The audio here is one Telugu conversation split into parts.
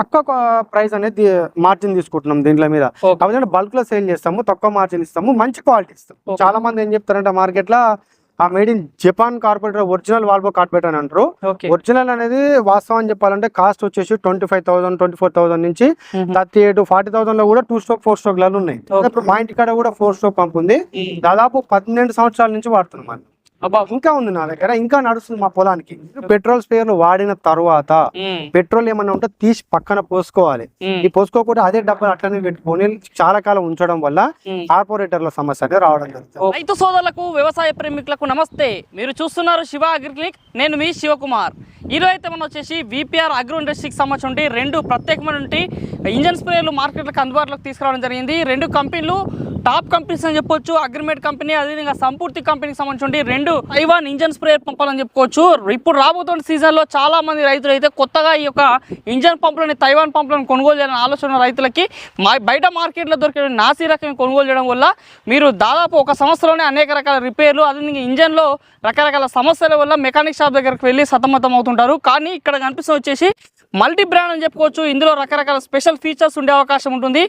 తక్కువ ప్రైస్ అనేది మార్జిన్ తీసుకుంటున్నాం దీంట్లో మీద. కాబట్టి బల్క్లో సేల్ చేస్తాము తక్కువ మార్జిన్ ఇస్తాము మంచి క్వాలిటీ ఇస్తాం. చాలా మంది ఏం చెప్తారంటే మార్కెట్లో ఆ made in Japan carburettor original Volvo carburettor అని అంటారు. ఒరిజినల్ అనేది వాస్తవం చెప్పాలంటే కాస్ట్ వచ్చేసి twenty five thousand twenty four thousand నుంచి థర్టీ ఎయిట్ ఫార్టీ థౌసండ్లో కూడా టూ స్ట్రోక్ ఫోర్ స్ట్రోక్లలో ఉన్నాయి. ఇప్పుడు మా ఇంటి కాడ కూడా ఫోర్ స్ట్రోక్ పంప్ ఉంది. దాదాపు పన్నెండు సంవత్సరాల నుంచి వాడుతున్నాం ఇంకా ఉంది నా దగ్గర. ఇంకా నడుస్తుంది మా పొలానికి. పెట్రోల్ స్పేర్లు వాడిన తర్వాత పెట్రోల్ ఏమన్నా ఉంటే తీసి పక్కన పోసుకోవాలి. ఈ పోసుకోకుండా అదే డబ్బులు అట్లనే పెట్టుకొని చాలా కాలం ఉంచడం వల్ల. కార్పొరేటర్ల సమస్య అనేది రావడం జరుగుతుంది. రైతు సోదరులకు వ్యవసాయ ప్రేమికులకు నమస్తే. మీరు చూస్తున్నారు శివ అగ్రిక్లిక్ నేను మీ శివకుమార్. ఈరోజు అయితే మనం వచ్చేసి విపిఆర్ అగ్రో ఇండస్ట్రీకి సంబంధించి రెండు ప్రత్యేకమైన ఇంజన్ స్ప్రేలు మార్కెట్లకు అందుబాటులోకి తీసుకురావడం జరిగింది. రెండు కంపెనీలు టాప్ కంపెనీస్ అని చెప్పొచ్చు అగ్రిమేట్ కంపెనీ అదేవిధంగా సంపూర్తి కంపెనీకి సంబంధించి రెండు తైవాన్ ఇంజన్ స్ప్రేయర్ పంపాలని చెప్పుకోవచ్చు. ఇప్పుడు రాబోతున్న సీజన్లో చాలా మంది రైతులు అయితే కొత్తగా ఈ యొక్క ఇంజన్ పంపులని తైవాన్ పంపులను కొనుగోలు చేయాలని ఆలోచన రైతులకి మా బయట మార్కెట్లో దొరికే నాసీ రకం కొనుగోలు చేయడం వల్ల మీరు దాదాపు ఒక సంవత్సరంలోనే అనేక రకాల రిపేర్లు అదే ఇంజన్లో రకరకాల సమస్యల వల్ల మెకానిక్ షాప్ దగ్గరకు వెళ్ళి సతమతం అవుతుంటారు. కానీ ఇక్కడ కనిపిస్తుంది వచ్చేసి మల్టీ బ్రాండ్ అని చెప్పుకోవచ్చు. ఇందులో రకరకాల స్పెషల్ ఫీచర్స్ ఉండే అవకాశం ఉంటుంది.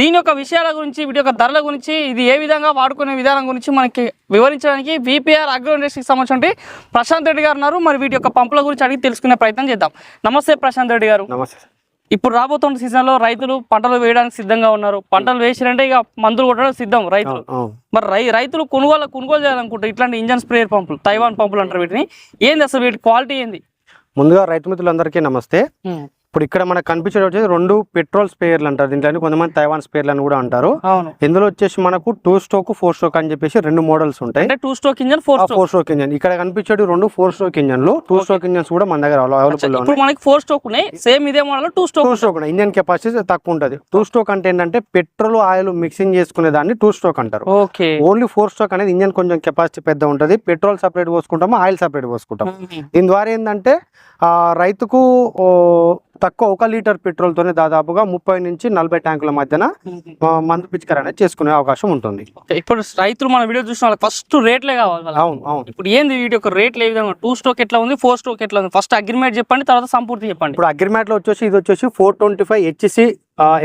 దీని యొక్క విషయాల గురించి వీటి యొక్క ధరల గురించి ఇది ఏ విధంగా వాడుకునే విధానం గురించి మనకి వివరించడానికి విపిఆర్ అగ్రో ఇండస్ట్రీకి సంబంధించి ప్రశాంత్ రెడ్డి గారు ఉన్నారు. మరి వీటి యొక్క పంపుల గురించి అడిగి తెలుసుకునే ప్రయత్నం చేద్దాం. నమస్తే ప్రశాంత్ రెడ్డి గారు. నమస్తే. ఇప్పుడు రాబోతున్న సీజన్లో రైతులు పంటలు వేయడానికి సిద్ధంగా ఉన్నారు. పంటలు వేసిరంటే ఇక మందులు కొట్టడం సిద్ధం రైతులు. మరి రైతులు కొనుగోలు కొనుగోలు చేయాలనుకుంటారు ఇట్లాంటి ఇంజన్ స్ప్రేయర్ పంపులు తైవాన్ పంపులు అంటారు వీటిని. ఏంది అసలు వీటి క్వాలిటీ ఏంది? ముందుగా రైతు మిత్రులందరికీ నమస్తే. ఇప్పుడు ఇక్కడ మనకు కనిపించేది వచ్చేసి రెండు పెట్రోల్ స్పేర్లు అంటారు. దీంట్లో కొంతమంది తైవాన్ స్పేర్లు అని కూడా అంటారు. అవును. ఇందులో వచ్చేసి మనకు టూ స్ట్రోక్ ఫోర్ స్ట్రోక్ అని చెప్పేసి రెండు మోడల్స్ ఉంటాయి. అంటే two stroke engine four stroke four stroke engine ఇక్కడ కనిపించేది రెండు ఫోర్ స్ట్రోక్ ఇంజన్లు టూ స్ట్రోక్ ఇంజన్స్ కూడా మన దగ్గర అవైలబుల్ ఇప్పుడు మనకి ఫోర్ స్ట్రోక్ ఉన్నాయి. సేమ్ ఇదే model two two stroke stroke engine capacity తక్కువ ఉంటుంది. టూ స్ట్రోక్ అంటే ఏంటంటే పెట్రోల్ ఆయిల్ మిక్సింగ్ చేసుకునే దాన్ని టూ స్ట్రోక్ అంటారు. ఓకే ఓన్లీ ఫోర్ స్ట్రోక్ అనేది ఇంజన్ కొంచెం కెపాసిటీ పెద్ద ఉంటుంది. పెట్రోల్ సపరేట్ పోసుకుంటాము ఆయిల్ సపరేట్ పోసుకుంటాం దీని ద్వారా ఏంటంటే రైతుకు తక్కువ ఒక లీటర్ పెట్రోల్ తోనే దాదాపుగా ముప్పై నుంచి నలభై ట్యాంకుల మధ్యన మందు పిచికారి అనేది చేసుకునే అవకాశం ఉంటుంది. ఇప్పుడు రైతులు మన వీడియో చూసిన వాళ్ళకి ఫస్ట్ రేట్లే కావాలి. అవును అవును. ఇప్పుడు ఏంది వీటి యొక్క రేట్లు ఏ విధంగా? టూ స్ట్రోక్ ఎట్లా ఉంది ఫోర్ స్ట్రోక్ ఎట్లా ఉంది? ఫస్ట్ అగ్రిమెంట్ చెప్పండి తర్వాత సంపూర్తి చెప్పండి. ఇప్పుడు అగ్రిమెంట్లో వచ్చేసి ఇది వచ్చేసి four twenty five H C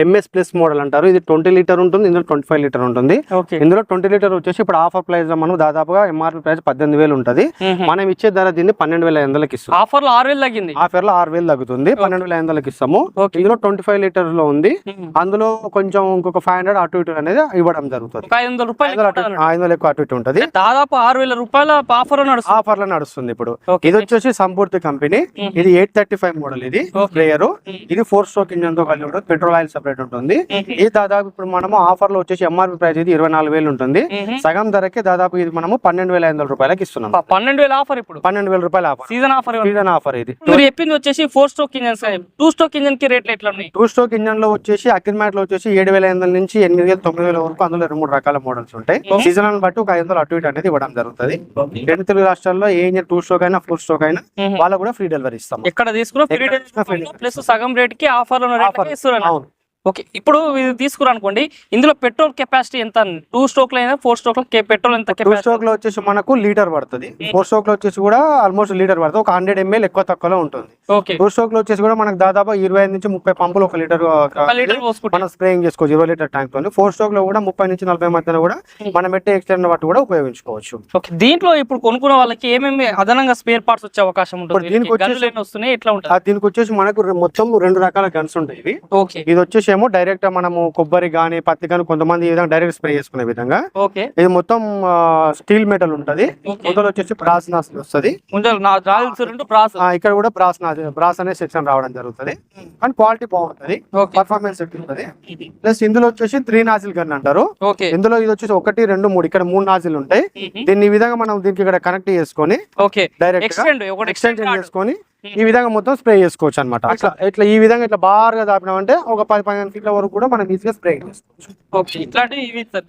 MS plus model అంటారు. ఇది ట్వంటీ లీటర్ ఉంటుంది ఇందులో ట్వంటీ ఫైవ్ లీటర్ ఉంటుంది. ఇందులో ట్వంటీ లీటర్ వచ్చేసి ఇప్పుడు ఆఫర్ ప్రైస్లో మనం దాదాపుగా ఎంఆర్పి ప్రైస్ పద్దెనిమిది వేలు ఉంటుంది. మనం ఇచ్చే ధర దీన్ని పన్నెండు వేల ఐదు వందలకి ఇస్తాం. ఆఫర్లో ఆరు వేలు తగ్గింది. ఆఫర్లో ఆరు వేలు తగ్గుతుంది పన్నెండు వేల ఐదు వందలకి ఇస్తాము. ఇందులో ట్వంటీ ఫైవ్ లీటర్స్లో ఉంది. అందులో కొంచెం ఇంకొక ఫైవ్ హండ్రెడ్ అటు ఇటు అనేది ఇవ్వడం జరుగుతుంది. ఐదు వందల రూపాయలు ఎక్కువ అటు ఇటు ఉంటుంది. దాదాపు ఆరు వేల రూపాయల ఆఫర్ నడుస్తుంది. ఆఫర్లో నడుస్తుంది ఇప్పుడు. ఇది వచ్చేసి సంపూర్తి కంపెనీ. ఇది ఎయిట్ థర్టీ ఫైవ్ మోడల్ ఇది. ప్లేయర్. ఇది ఫోర్ స్ట్రోక్ ఇంజన్తో కలిగి ఉంటుంది పెట్రోల్ ఆయిల్ సెపరేట్ ఉంటుంది. ఇది దాదాపు ఇప్పుడు మనము ఆఫర్లో వచ్చేసి ఎంఆర్పి ప్రైస్ ఇది ఇరవై నాలుగు వేలు ఉంటుంది. సగం ధరకే దాదాపు ఇది మనము పన్నెండు వేల ఐదు వందల రూపాయలకి ఇస్తున్నాం. పన్నెండు వేల ఆఫర్ ఇప్పుడు? పన్నెండు వేల రూపాయల offer season offer season offer ఇది. మీరు చెప్పింది వచ్చేసి four stroke engine two stroke ఇంజన్కి రేట్లు ఎట్లా ఉన్నాయి? టూ స్ట్రోక్ ఇంజన్లో వచ్చేసి అగ్రిమెంట్లో వచ్చేసి ఏడు వేల ఐదు నుంచి ఎనిమిది వేల తొమ్మిది వేల వరకు అందులో రెండు మూడు రకాల మోడల్స్ ఉంటాయి. సీజన్ బట్టి ఒక ఐదు వందలు అటు ఇటు అనేది ఇవ్వడం జరుగుతుంది. రెండు తెలుగు రాష్ట్రాల్లో ఏ ఇంజన్ టూ స్ట్రోక్ అయినా ఫోర్ స్ట్రోక్ అయినా మ్మ్. వాళ్ళకు కూడా ఫ్రీ డెలివరీ ఇస్తాం ఎక్కడ తీసుకున్నా ఫ్రీ delivery. ప్లస్ సగం రేట్కి ఆఫర్ Offer. ఓకే ఇప్పుడు ఇది తీసుకురా అనుకోండి ఇందులో పెట్రోల్ కెపాసిటీ ఎంత? టూ స్ట్రోక్లో అయినా ఫోర్ స్ట్రోక్లో పెట్రోల్ ఎంత టూ స్ట్రోక్లో వచ్చేసి మనకు లీటర్ పడుతుంది. ఫోర్ స్ట్రోక్లో వచ్చేసి కూడా ఆల్మోస్ట్ లీటర్ పడుతుంది. ఒక హండ్రెడ్ ఎంఎల్ ఎక్కువ తక్కువలో ఉంటుంది. ఓకే. టూ స్ట్రోక్లో వచ్చేసి కూడా మనకు దాదాపు ఇరవై ఐదు నుంచి ముప్పై పంపులు ఒక లీటర్ మనం స్ప్రేయింగ్ చేసుకోవచ్చు. ఇరవై లీటర్ ట్యాంక్ తోని. ఫోర్ స్ట్రోక్లో కూడా ముప్పై నుంచి నలభై మధ్యన కూడా మనం పెట్టే ఎక్స్టెండ్ బట్టి కూడా ఉపయోగించుకోవచ్చు. ఓకే దీంట్లో ఇప్పుడు కొనుక్కున్న వాళ్ళకి ఏమేమి అదనంగా స్పేర్ పార్ట్స్ వచ్చే అవకాశం ఉంటుంది? దీనికి వచ్చేసి- ఎట్లా ఉంటుంది? దీనికి వచ్చేసి మనకు మొత్తం రెండు రకాల గన్స్ ఉంటాయి ఓకే. ఇది వచ్చేసి ఏమో డైరెక్ట్ మనము కొబ్బరి గానీ పత్తి కానీ కొంతమంది ఈ విధంగా డైరెక్ట్ స్ప్రే చేసుకునే విధంగా ఓకే. ఇది మొత్తం స్టీల్ మెటల్ ఉంటది. మొదలు వచ్చేసి బ్రాస్ నాస్ వస్తుంది. ఇక్కడ కూడా బ్రాస్ బ్రాస్ అనే సెక్షన్ రావడం జరుగుతుంది. కానీ క్వాలిటీ బాగుంటది. పర్ఫార్మెన్స్ ఉంటుంది. ప్లస్ ఇందులో వచ్చేసి త్రీ నాజిల్ గన్ అంటారు. ఓకే. ఇందులో ఇది వచ్చేసి ఒకటి రెండు మూడు ఇక్కడ మూడు నాజిల్ ఉంటాయి. దీన్ని ఈ విధంగా మనం దీనికి ఇక్కడ కనెక్ట్ చేసుకొని డైరెక్ట్ ఎక్స్టెండ్ చేసుకొని ఈ విధంగా మొత్తం స్ప్రే చేసుకోవచ్చు అనమాట అట్లా ఇట్లా ఈ విధంగా ఇట్లా బాగా దాపినామంటే ఒక పది పదిహేను ఫీట్ల వరకు కూడా మనం ఈజీగా స్ప్రే చేసుకోవచ్చు.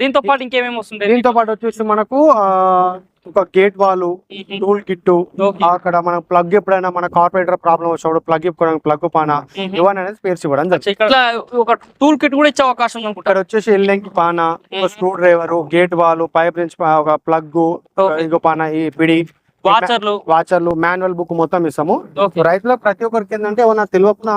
దీంతో పాటు ఇంకేమేమి వస్తుంటాయి? దీంతో పాటు వచ్చేసి మనకు ఒక గేట్ వాలు టూల్ కిట్ అక్కడ మన ప్లగ్ ఎప్పుడైనా మన కార్పొరేటర్ ప్రాబ్లం వచ్చినప్పుడు ప్లగ్ ఇప్పుకోవడానికి ప్లగ్ పాన ఇవన్నీ అనేది స్పేర్స్ ఇవ్వడం ఒక టూల్ కిట్ కూడా ఇచ్చే అవకాశం ఇక్కడ వచ్చేసి ఎల్లంకి పాన ఒక screw driver gate valve pipe నుంచి ఒక ప్లగ్. ఇంకో పాన ఈ పిడి వాచర్లు. వాచర్లు మాన్యువల్ బుక్ మొత్తం ఇస్తాము. రైతులకు ప్రతి ఒక్కరికి ఏంటంటే ఏమన్నా తెలియకుండా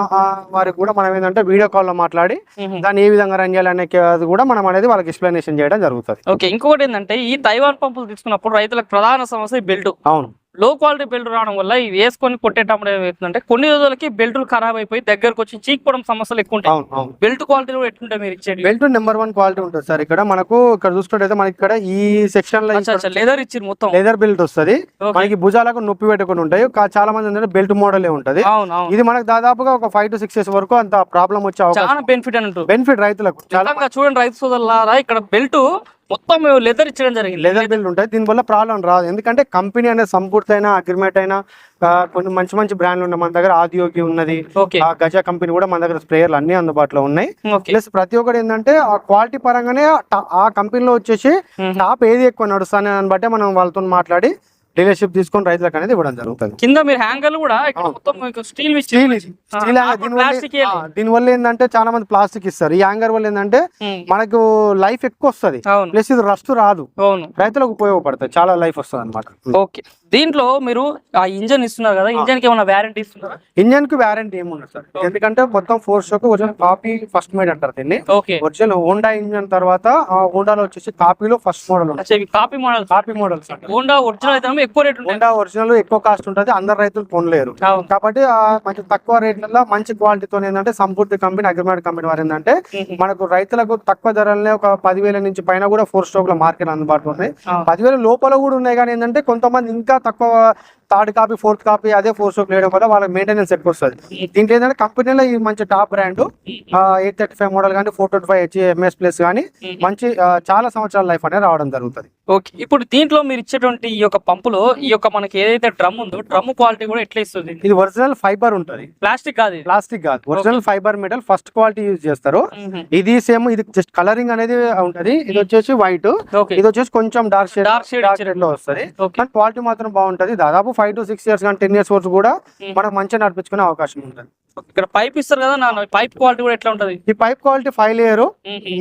వారికి కూడా మనం ఏంటంటే వీడియో కాల్లో మాట్లాడి దాన్ని ఏ విధంగా రన్ చేయాలనే కూడా మనం అనేది వాళ్ళకి ఎక్స్ప్లెనేషన్ చేయడం జరుగుతుంది. ఓకే ఇంకొకటి ఏంటంటే ఈ తైవాన్ పంపులు తీసుకున్నప్పుడు రైతులకు ప్రధాన సమస్య బెల్ట్. అవును. లో క్వాలిటీ బెల్ట్ రావడం వల్ల ఇవి వేసుకొని కొట్టేటప్పుడు ఏమవుతుందంటే కొన్ని రోజులకి బెల్ట్లు ఖరాబ్ అయిపోయి దగ్గరకు వచ్చి చీక్కోవడం సమస్యలు ఎక్కువ ఉంటాయి. బెల్ట్ క్వాలిటీ కూడా ఎట్లుంటాయి మీరు ఇచ్చేది బెల్ట్ నెంబర్ వన్ క్వాలిటీ ఉంటుంది సార్. ఇక్కడ మనకు ఇక్కడ చూసుకుంటే మనకి ఇక్కడ ఈ సెక్షన్లో లెదర్ ఇచ్చారు మొత్తం. లెదర్ బెల్ట్ వస్తది. మనకి భుజాలకు నొప్పి పెట్టుకుని ఉంటాయి. చాలా మంది ఏంటంటే బెల్ట్ మోడలే ఉంటది. ఇది మనకు దాదాపుగా ఒక ఫైవ్ టు సిక్స్ ఇయర్స్ వరకు అంత ప్రాబ్లం వచ్చే చాలా బెనిఫిట్ అన్నట్టు బెనిఫిట్ రైతులకు. చాలా చూడండి రైతు సోదరులారా ఇక్కడ బెల్ట్ మొత్తం లెదర్ ఇచ్చడం జరిగింది. లెదర్ బెల్ట్ ఉంటాయి దీనివల్ల ప్రాబ్లం రాదు. ఎందుకంటే కంపెనీ అనేది సంపూర్తయిన అగ్రిమెంట్ అయినా కొన్ని మంచి మంచి బ్రాండ్లు ఉన్నాయి. మన దగ్గర ఆదియోగి ఉన్నది. గజా కంపెనీ కూడా మన దగ్గర స్ప్రేయర్లు అన్ని అందుబాటులో ఉన్నాయి. ప్లస్ ప్రతి ఒక్కటి ఏంటంటే ఆ క్వాలిటీ పరంగానే ఆ- కంపెనీలో వచ్చేసి. టాప్ ఏది ఎక్కువ నడుస్తానే దాన్ని బట్టే మనం వాళ్ళతో మాట్లాడి డీలర్షిప్ తీసుకొని రైతులకు అనేది ఇవ్వడం జరుగుతుంది. కింద మీరు హ్యాంగర్లు కూడా ఇక్కడ మొత్తం స్టీల్ స్టీల్ స్టీల్ ప్లాస్టిక్ దీనివల్ల ఏంటంటే చాలా మంది ప్లాస్టిక్ ఇస్తారు. ఈ హ్యాంగర్ వల్ల ఏంటంటే మనకు లైఫ్ ఎక్కువ వస్తుంది. ప్లస్ ఇది రస్ట్ రాదు. రైతులకు ఉపయోగపడుతుంది చాలా లైఫ్ వస్తుంది అనమాట ఓకే. దీంట్లో మీరు ఆ ఇంజన్ ఇస్తున్నారు కదా ఇంజన్కి ఏమైనా వ్యారంటీ ఇస్తున్నారా? ఇంజన్కి వ్యారంటీ ఏముండదు సార్. ఎందుకంటే మొత్తం four stroke original copy first made అంటారు దీన్ని. ఓకే ఒరిజినల్ హోండా ఇంజన్ తర్వాత ఆ హోండాలో వచ్చేసి కాపీలో first model copy model copy అంటారు. హోండా ఒరిజినల్ అయితే ఎక్కువ రేట్ హోండా ఒరిజినల్ ఎక్కువ కాస్ట్ ఉంటుంది అందరు రైతులు కొనలేరు. కాబట్టి మంచి తక్కువ రేట్లలో మంచి క్వాలిటీతో ఏంటంటే సంపూర్తి కంపెనీ అగ్రిమెంట్ కంపెనీ వారు ఏంటంటే మనకు రైతులకు తక్కువ ధరలనే ఒక పదివేల నుంచి పైన కూడా ఫోర్ స్ట్రోక్లో మార్కెట్ అందుబాటులో ఉన్నాయి అవును. పదివేల లోపల కూడా ఉన్నాయి కానీ ఏంటంటే కొంతమంది ఇంకా తక్కువ థర్డ్ కాపీ ఫోర్త్ కాపీ అదే ఫోర్ స్ట్రోక్ వేయడం వల్ల వాళ్ళకి మెయింటెనెన్స్ ఎక్కువ వస్తుంది. దీంట్లో ఏంటంటే కంపెనీలో ఈ మంచి top brand eight thirty five model కానీ four twenty five H MS plus కానీ మంచి ఆ, చాలా సంవత్సరాల లైఫ్ అనేది రావడం జరుగుతుంది. ఓకే ఇప్పుడు దీంట్లో మీరు ఇచ్చేటువంటి ఈ యొక్క పంపులో ఈ యొక్క మనకి ఏదైతే డ్రమ్ ఉందో డ్రమ్ క్వాలిటీ కూడా ఎట్లా ఇస్తుంది? ఇది ఒరిజినల్ ఫైబర్ ఉంటుంది. ప్లాస్టిక్ కాదు ప్లాస్టిక్ కాదు. Original fibre metal first quality use చేస్తారు. ఇది సేమ్ ఇది జస్ట్ కలరింగ్ అనేది ఉంటది. ఇది వచ్చేసి వైట్ ఇది వచ్చేసి కొంచెం డార్క్ షేడ్ డార్క్. షేడ్లో వస్తుంది. కానీ క్వాలిటీ మాత్రం బాగుంటది. దాదాపు ఫైవ్ టు సిక్స్ ఇయర్స్ కానీ టెన్ ఇయర్స్ వరకు కూడా మనకు మంచిగా నడిపించుకునే అవకాశం ఉంటుంది. ఇక్కడ పైప్ ఇస్తారు కదా నా పైప్ క్వాలిటీ కూడా ఎట్లా ఉంటది? ఈ పైప్ క్వాలిటీ ఫైవ్ లేయర్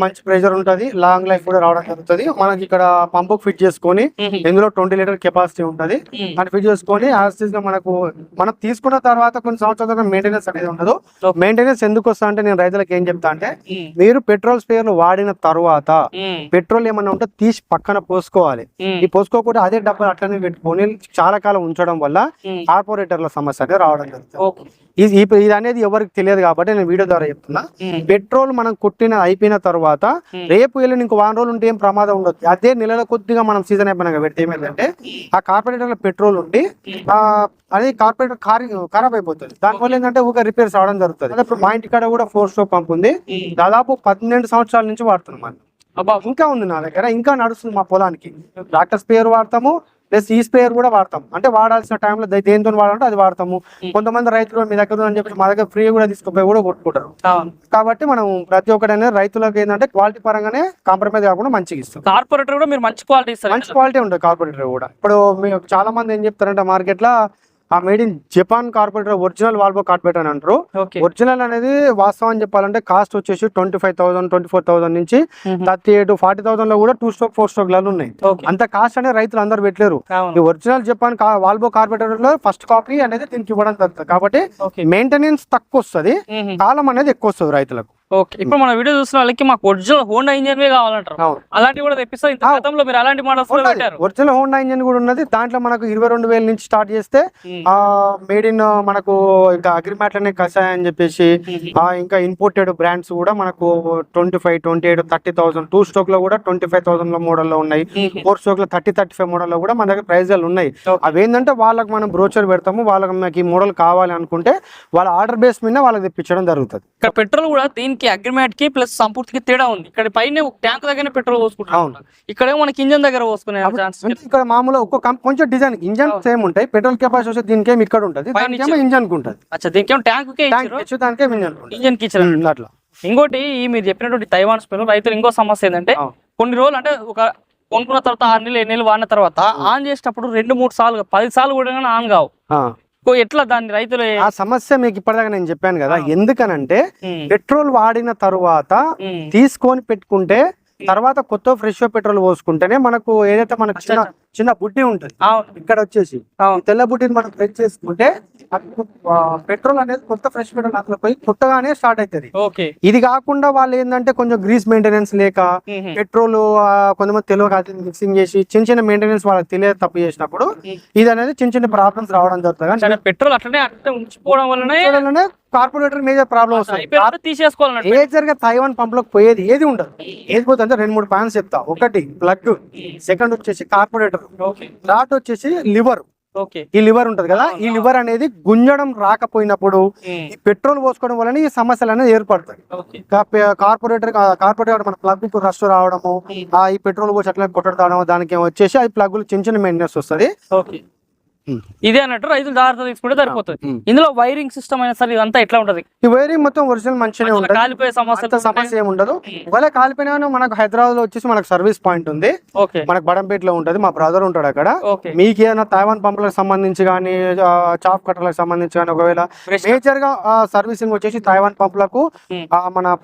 మంచి ప్రెషర్ ఉంటది లాంగ్ లైఫ్ కూడా రావడం జరుగుతుంది. మనకి ఇక్కడ పంపు ఫిట్ చేసుకొని ఇందులో ట్వంటీ లీటర్ కెపాసిటీ ఉంటది. అని ఫిట్ చేసుకొని యాజ్గా మనకు మనం తీసుకున్న తర్వాత కొన్ని సంవత్సరాల మెయింటెనెన్స్ అనేది ఉండదు. మెయింటెనెన్స్ ఎందుకు వస్తా అంటే నేను రైతులకు ఏం చెప్తా అంటే మీరు పెట్రోల్ స్పేర్లు వాడిన తర్వాత పెట్రోల్ ఏమన్నా ఉంటే తీసి పక్కన పోసుకోవాలి. ఈ పోసుకోకుండా అదే డబ్బులు అట్లనే పెట్టుకొని చాలా కాలం ఉంచడం వల్ల కార్పొరేటర్ల సమస్య అనేది రావడం జరుగుతుంది. ఇది అనేది ఎవరికి తెలియదు కాబట్టి నేను వీడియో ద్వారా చెప్తున్నా. పెట్రోల్ మనం కొట్టిన అయిపోయిన తర్వాత రేపు వెళ్ళి ఇంకో వారం రోజులు ఉంటే ఏం ప్రమాదం ఉండదు. అదే నెలల కొద్దిగా మనం సీజన్ అయిపోయినాక పెడితే ఏమైందంటే ఆ కార్పొరేటర్ల పెట్రోల్ ఉండి ఆ అది కార్పొరేటర్ కార్ ఖరాబ్ అయిపోతుంది. దానివల్ల ఏంటంటే ఊగా రిపేర్స్ అవడం జరుగుతుంది. ఇప్పుడు మా ఇంటి కాడ కూడా ఫోర్ స్టోక్ పంప్ ఉంది. దాదాపు పన్నెండు సంవత్సరాల నుంచి వాడుతున్నాం మనం. ఇంకా ఉంది నా దగ్గర. ఇంకా నడుస్తుంది మా పొలానికి. డాక్టర్ స్పేర్ వాడతాము. ప్లస్ ఈ స్పేర్ కూడా వాడతాం. అంటే వాడాల్సిన టైంలో దేనితో వాడాలంటే అది వాడతాము. కొంతమంది రైతులు మీ దగ్గర అని చెప్పి మా దగ్గర ఫ్రీ కూడా తీసుకుపోయి కూడా కొట్టుకుంటారు. కాబట్టి మనం ప్రతి ఒక్కటి అనేది రైతులకు ఏంటంటే క్వాలిటీ పరంగానే కాంప్రమైజ్ కాకుండా మంచిగా ఇస్తాం. కార్పొరేటర్ కూడా మీరు మంచి క్వాలిటీ మంచి క్వాలిటీ ఉంటుంది కార్పొరేటర్ కూడా. ఇప్పుడు మీరు చాలా మంది ఏం చెప్తారంటే మార్కెట్లో ఆ made in Japan carburettor original Walbro carburettor అని అంటారు. ఒరిజినల్ అనేది వాస్తవం చెప్పాలంటే కాస్ట్ వచ్చేసి twenty five thousand twenty four thousand నుంచి థర్టీ ఎయిట్ ఫార్టీ థౌసండ్లో కూడా టూ స్టాక్ ఫోర్ స్టాక్లలో ఉన్నాయి. అంత కాస్ట్ అనేది రైతులు అందరు పెట్టలేరు. ఈ ఒరిజినల్ జపాన్ వాల్బో కార్పొరేటర్లో ఫస్ట్ కాపీ అనేది దీనికి ఇవ్వడం జరుగుతుంది. కాబట్టి మెయింటెనెన్స్ తక్కువ వస్తుంది. కాలం అనేది ఎక్కువ వస్తుంది రైతులకు. ఓకే. ఇప్పుడు మన వీడియో చూసిన వాళ్ళకి మాకు ఒరిజినల్ హోండా ఇంజన్ కావాలంటారు. అలాంటివి కూడా తెప్పిస్తారు ఇంత గతంలో మీరు అలాంటి మోడల్స్ ఒరిజినల్ హోండా ఇంజిన్ కూడా ఉన్నది. దాంట్లో మనకు ఇరవై రెండు వేల నుంచి స్టార్ట్ చేస్తే. ఆ మేడ్ ఇన్ మనకు ఇంకా అగ్రిమెంట్ అనే కషాయ అని చెప్పేసి ఆ ఇంకా ఇంపోర్టెడ్ బ్రాండ్స్ కూడా మనకు twenty five twenty eight thirty thousand two స్టోక్లో కూడా ట్వంటీ ఫైవ్ థౌసండ్లో మోడల్లో ఉన్నాయి. ఫోర్ స్టోక్లో థర్టీ థర్టీ ఫైవ్ మోడల్లో కూడా మన దగ్గర ప్రైజ్లు ఉన్నాయి. అవి ఏంటంటే వాళ్ళకి మనం బ్రోచర్ పెడతాము వాళ్ళకి మనకి ఈ మోడల్ కావాలి అనుకుంటే వాళ్ళ ఆర్డర్ బేస్ మీద వాళ్ళకి తెప్పించడం జరుగుతుంది. ఇక్కడ పెట్రోల్ కూడా దీనికి అగ్రిమెంట్కి ప్లస్ సంపూర్తికి తేడా ఉంది. ఇక్కడ పైన ట్యాంక్ దగ్గర పెట్రోల్ పోసుకుంటాం అవును. ఇక్కడేమో మనకి ఇంజన్ దగ్గర పోసుకునే ఇక్కడ మామూలు ఒక్కో కం- కొంచెం డిజైన్ ఇంజన్ సేమ్ ఉంటాయి. పెట్రోల్ కెపాసిటీ వచ్చి దీనికేం ఇక్కడ ఉంటుంది. దానికేమో ఇంజన్కు ఉంటుంది. అచ్చా ట్యాంక్ దానికేం ఇంజన్కి ఇచ్చారు. అట్లా. ఇంకోటి ఈ మీరు చెప్పినటువంటి తైవాన్ స్పెల్ రైతులు ఇంకో సమస్య ఏంటంటే. కొన్ని రోజులు అంటే ఒక కొనుక్కున్న తర్వాత ఆరు నెలలు ఎన్ని నెలలు వాడిన తర్వాత ఆన్ చేసేటప్పుడు రెండు మూడు సార్లు పది సార్లు కూడా ఆన్ కావు. ఎట్లా దాన్ని రైతులు? ఆ సమస్య మీకు ఇప్పటిదాకా నేను చెప్పాను కదా. ఎందుకనంటే పెట్రోల్ వాడిన తరువాత తీసుకొని పెట్టుకుంటే తర్వాత కొత్త ఫ్రెష్ పెట్రోల్ పోసుకుంటేనే మనకు ఏదైతే మనకు చిన్న చిన్న బుడ్డి ఉంటుంది. ఇక్కడ వచ్చేసి తెల్ల బుడ్డిని మనం ప్రెస్ చేసుకుంటే పెట్రోల్ అనేది కొత్త ఫ్రెష్ పెట్రోల్ అట్లా పోయి కొత్తగానే స్టార్ట్ అవుతుంది ఓకే. ఇది కాకుండా వాళ్ళు ఏంటంటే కొంచెం గ్రీస్ మెయింటెనెన్స్ లేక పెట్రోల్ కొంతమంది తెలియక మిక్సింగ్ చేసి చిన్న చిన్న మెయింటెనెన్స్ వాళ్ళకి తెలియదు తప్పు చేసినప్పుడు ఇది అనేది చిన్న చిన్న ప్రాబ్లమ్స్ రావడం జరుగుతుంది. కానీ పెట్రోల్ అట్లనే అట్లనే ఉంచిపోవడం వల్లనే పెట్రోల్లోనే కార్పొరేటర్ మేజర్ ప్రాబ్లం వస్తుంది. తీసేసుకోవాలన్నట్టు మేజర్గా తైవాన్ పంప్లోకి పోయేది ఏది ఉండదు. ఏది పోతుంది అంటే రెండు మూడు పాయింట్స్ చెప్తా. ఒకటి ప్లగ్ సెకండ్ వచ్చేసి కార్పొరేటర్ థర్డ్ వచ్చేసి లివర్ ఈ లివర్ ఉంటది కదా ఈ లివర్ అనేది గుంజడం రాకపోయినప్పుడు ఈ పెట్రోల్ పోసుకోవడం వలన ఈ సమస్యలు అనేది ఏర్పడతాయి. కార్పొరేటర్ కార్పొరేటర్ మన ప్లగ్ రస్ట్ రావడము ఆ ఈ పెట్రోల్ పోసి అట్లా కొట్టడం దానికి వచ్చేసి అది ప్లగ్లు చిన్న చిన్న మెయింటెనెన్స్ వస్తుంది. ఇదే అన్నట్టు రైతులు జాగ్రత్త తీసుకుంటే సరిపోతుంది. ఇందులో వైరింగ్ సిస్టమ్ అయినా సరే ఇదంతా ఎట్లా ఉంటది? ఈ వైరింగ్ మొత్తం ఒరిజినల్ మధ్యలో ఉంటుంది. కాలిపోయే అంత సమస్యలు సమస్య ఏమి ఉండదు. ఒకవేళ కాలిపోయినా మనకు హైదరాబాద్లో వచ్చేసి మనకు సర్వీస్ పాయింట్ ఉంది. ఓకే. మనకు బడంపేటలో ఉంటది. మా బ్రదర్ ఉంటాడు అక్కడ. మీకు ఏదైనా తైవాన్ పంపులకు సంబంధించి కానీ చాప్ కట్టర్లకు సంబంధించి కానీ ఒకవేళ మేజర్గా సర్వీసింగ్ వచ్చేసి తైవాన్ పంపులకు మన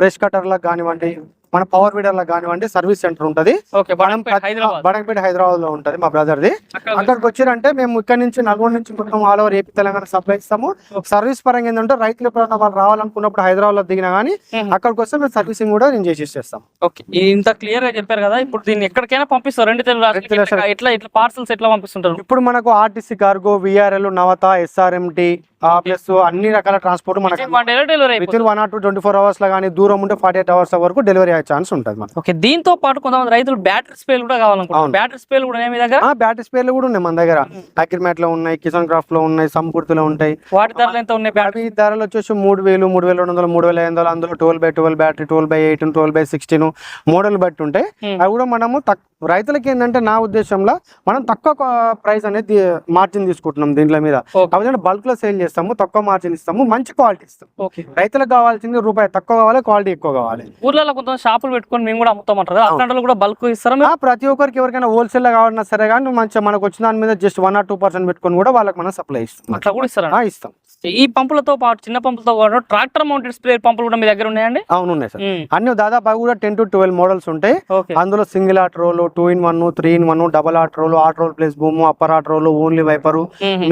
బ్రష్ కట్టర్లకు కానివ్వండి మన పవర్ వీడర్లకు కానివ్వండి సర్వీస్ సెంటర్ ఉంటది. ఓకే బడంపేట హైదరాబాద్లో ఉంటది మా బ్రదర్ది అక్కడ అక్కడికి వచ్చారంటే మేము ఇక్కడ నుంచి నల్గొండ నుంచి మొత్తం all over AP Telangana supply ఇస్తాము. సర్వీస్ పరంగా ఏంటంటే రైతులు ఎప్పుడైనా వాళ్ళు రావాలనుకున్నప్పుడు హైదరాబాద్లో దిగినా Hmm. అక్కడికి వస్తే మేము సర్వీసింగ్ కూడా నేను చేసి ఇచ్చేస్తాం. ఓకే ఇంత క్లియర్గా చెప్పారు కదా ఇప్పుడు దీన్ని ఎక్కడికైనా పంపిస్తారు. రెండు తెలుగు ఎట్లా ఇట్లా పార్సల్స్ ఎట్లా పంపిస్తుంటారు? ఇప్పుడు మనకు RTC cargo VRL Navata SRMT plus అన్ని రకాల ట్రాన్స్పోర్ట్ మనకు with one or two twenty four అవర్స్లో కానీ దూరం ఉంటే ఫార్టీ ఎయిట్ అవర్స్ వరకు డెలివరీ అయ్యే ఛాన్స్ ఉంటుంది మనకు. ఓకే దీంతో పాటు కొంతమంది రైతులు బ్యాటరీ స్పేల్ కూడా కావాలనుకుంటారు అవును. బ్యాటరీ స్పేల్ కూడా మీ దగ్గర? బ్యాటరీ స్పేర్లు కూడా ఉన్నాయి మన దగ్గర. అగ్రిమేట్లో ఉన్నాయి కిసాన్ క్రాఫ్ట్లో ఉన్నాయి సంపూర్తిలో ఉంటాయి. వాటి ధరలు ఎంత ఉన్నాయి బ్యాటరీ అవి ధరలు వచ్చేసి మూడు వేలు మూడు వేల రెండు వందలు మూడు వేల ఐదు వందలు అందులో twelve by twelve battery twelve by eighteen twelve by sixteen model బట్టి ఉంటాయి. అవి కూడా మనము తక్ రైతులకి ఏంటంటే నా ఉద్దేశంలో మనం తక్కువ ప్రైస్ అనేది మార్జిన్ తీసుకుంటున్నాం దీంట్లో మీద. కాబట్టి బల్క్లో సేల్ చేస్తాము తక్కువ మార్జిన్ ఇస్తాము మంచి క్వాలిటీ ఇస్తాం రైతులకు కావాల్సింది రూపాయి తక్కువ కావాలి క్వాలిటీ ఎక్కువ కావాలి. ఊర్లలో కొంత షాపులు పెట్టుకొని మేము కూడా అమ్ముతామంటారు అట్లాంటి కూడా బల్క్ ఇస్తారా ప్రతి ఒక్కరికి ఎవరికైనా హోల్సేల్ కావాలన్నా సరే కానీ మంచిగా మనకు వచ్చిన దాని మీద just one or two percent పెట్టుకొని కూడా వాళ్ళకి మనం సప్లై ఇస్తాం. అట్లా కూడా ఇస్తారా? ఇస్తాం. ఈ పంపులతో పాటు చిన్న పంపులతో పాటు ట్రాక్టర్ మౌంటెడ్ స్ప్రే పంపులు కూడా మీ దగ్గర ఉన్నాయండి అవును ఉన్నాయి సార్. అన్ని దాదాపు కూడా టెన్ టు ట్వెల్వ్ మోడల్స్ ఉంటాయి. అందులో single auto roll two in one three in one double auto roll auto roll plus boom upper auto roll only viper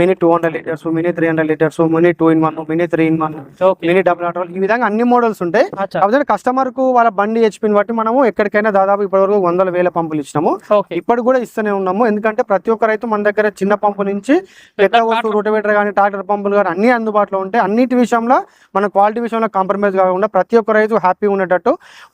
mini two hundred litres mini three hundred litres mini two in one mini three in one mini double auto roll ఈ విధంగా అన్ని మోడల్స్ ఉంటాయి. కాకపోతే కస్టమర్కు వాళ్ళ బండి హెచ్పిని బట్టి మనము ఎక్కడికైనా దాదాపు ఇప్పటివరకు వందల వేల పంపులు ఇచ్చినాము. ఇప్పటికి కూడా ఇస్తూనే ఉన్నాము. ఎందుకంటే ప్రతి ఒక్క రైతు మన దగ్గర చిన్న పంపు నుంచి పెద్ద వస్తువు రోటవేటర్ కానీ ట్రాక్టర్ పంపులు కానీ అన్ని అందుబాటులో ఉంటాయి. అన్నిటి విషయంలో మన క్వాలిటీ విషయంలో కాంప్రమైజ్ కాకుండా ప్రతి ఒక్క రైతు హ్యాపీ ఉండేటట్టు.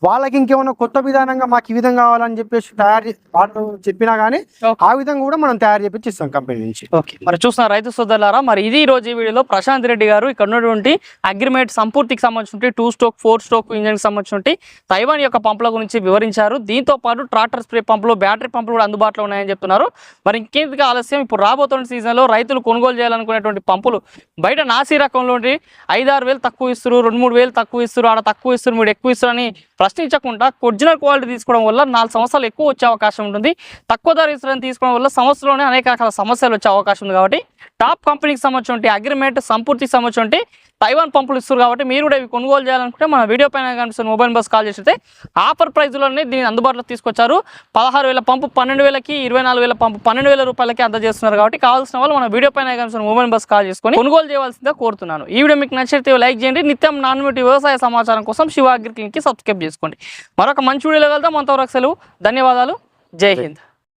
వాళ్ళకి ఇంకేమైనా కొత్త విధానంగా మాకు ఈ విధంగా కావాలని చెప్పేసి తయారు వాళ్ళు చెప్పినా కానీ Okay. ఆ విధంగా కూడా మనం తయారు చేపించి ఇస్తాం కంపెనీ నుంచి. ఓకే. మరి చూస్తున్న రైతు సోదరులారా మరి ఇది ఈ రోజు ఈ వీడియోలో ప్రశాంత్ రెడ్డి గారు ఇక్కడ ఉన్నటువంటి అగ్రిమేట్ సంపూర్తికి సంబంధించి టూ స్టోక్ ఫోర్ స్టోక్ ఇంజన్కి సంబంధించి తైవాన్ యొక్క పంపుల గురించి వివరించారు. దీంతో పాటు ట్రాక్టర్ స్ప్రే పంపులు బ్యాటరీ పంపులు కూడా అందుబాటులో ఉన్నాయని చెప్తున్నారు. మరి ఇంకేందుకు ఆలస్యం? ఇప్పుడు రాబోతున్న సీజన్లో రైతులు కొనుగోలు చేయాలనుకునేటువంటి పంపులు బయట నాసీ రకంలో ఐదారు వేలు తక్కువ ఇస్తారు రెండు మూడు వేలు తక్కువ ఇస్తారు ఆడ తక్కువ ఇస్తారు మీరు ఎక్కువ ఇస్తారు అని ప్రశ్నించకుండా ఒరిజినల్ క్వాలిటీ తీసుకోవడం వల్ల నాలుగు సంవత్సరాలు ఎక్కువ వచ్చే అవకాశం ఉంటుంది. తక్కువ ధర ఇన్సూరెన్స్ తీసుకోవడం వల్ల సంవత్సరంలోనే అనేక రకాల సమస్యలు వచ్చే అవకాశం ఉంది కాబట్టి టాప్ కంపెనీకి సంబంధించి అగ్రిమెంట్ సంపూర్తికి సంబంధించి తైవాన్ పంపులు ఇస్తారు కాబట్టి మీరు కూడా ఇవి కొనుగోలు చేయాలనుకుంటే మన వీడియో పైన కనిపిస్తున్న మొబైల్ బస్ కాల్ చేస్తే ఆఫర్ ప్రైజ్లోనే దీన్ని అందుబాటులో తీసుకొచ్చారు. పదహారు వేల పంపు పన్నెండు వేలకి ఇరవై నాలుగు వేల పంపు పన్నెండు వేల రూపాయలకి అందజేస్తున్నారు కాబట్టి కావాల్సిన వాళ్ళు మన వీడియో పైన కనిపిస్తున్న మొబైల్ బస్ కాల్ చేసుకొని కొనుగోలు చేయవలసిందిగా కోరుతున్నాను. ఈ వీడియో మీకు నచ్చితే లైక్ చేయండి. నిత్యం నాన్ వ్యవసాయ సమాచారం కోసం శివ అగ్రి క్లినిక్కి సబ్స్క్రైబ్ చేసుకోండి. మరొక మంచి వీడియోలో కలుద్దాం. అంతవరకు సెలవు. ధన్యవాదాలు. जय हिंद।